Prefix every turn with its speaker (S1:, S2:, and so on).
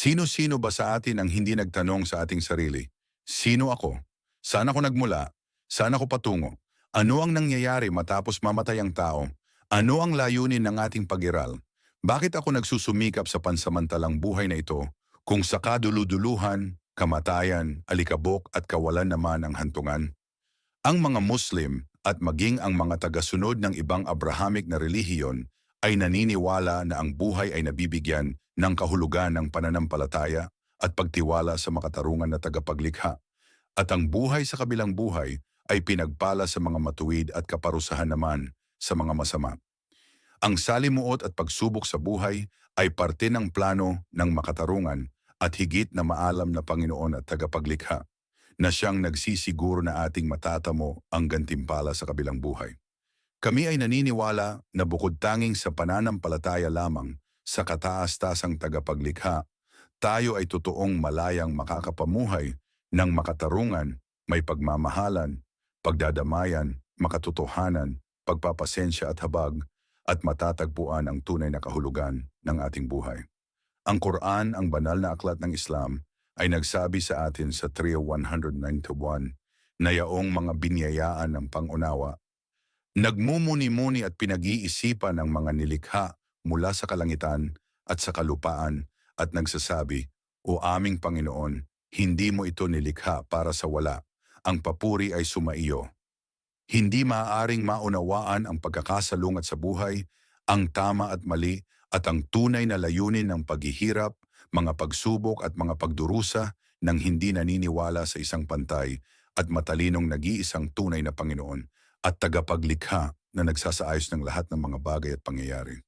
S1: Sino-sino ba sa atin ang hindi nagtanong sa ating sarili, Sino ako? Saan ako nagmula? Saan ako patungo? Ano ang nangyayari matapos mamatay ang tao? Ano ang layunin ng ating pag-iral? Bakit ako nagsusumikap sa pansamantalang buhay na ito kung sa kaduluduluhan, kamatayan, alikabok at kawalan naman ang hantungan? Ang mga Muslim at maging ang mga tagasunod ng ibang Abrahamic na relihiyon ay naniniwala na ang buhay ay nabibigyan ng kahulugan ng pananampalataya at pagtiwala sa makatarungan na tagapaglikha. At ang buhay sa kabilang buhay ay pinagpala sa mga matuwid at kaparusahan naman sa mga masama. Ang salimuot at pagsubok sa buhay ay parte ng plano ng makatarungan at higit na maalam na Panginoon at tagapaglikha na siyang nagsisiguro na ating matatamo ang gantimpala sa kabilang buhay. Kami ay naniniwala na bukod tanging sa pananampalataya lamang sa kataas-tasang tagapaglikha tayo ay totoong malayang makakapamuhay ng makatarungan, may pagmamahalan, pagdadamayan, makatotohanan, pagpapasensya at habag, at matatagpuan ang tunay na kahulugan ng ating buhay. Ang Quran, ang banal na aklat ng Islam, ay nagsabi sa atin sa 3191 na yaong mga binyayaan ng pangunawa. Nagmumuni-muni at pinag-iisipan ng mga nilikha mula sa kalangitan at sa kalupaan at nagsasabi, O aming Panginoon, hindi mo ito nilikha para sa wala. Ang papuri ay sumaiyo. Hindi maaaring maunawaan ang pagkakasalungat sa buhay, ang tama at mali, at ang tunay na layunin ng paghihirap, mga pagsubok at mga pagdurusa ng hindi naniniwala sa isang pantay at matalinong nag-iisang tunay na Panginoon at tagapaglikha na nagsasaayos ng lahat ng mga bagay at pangyayari.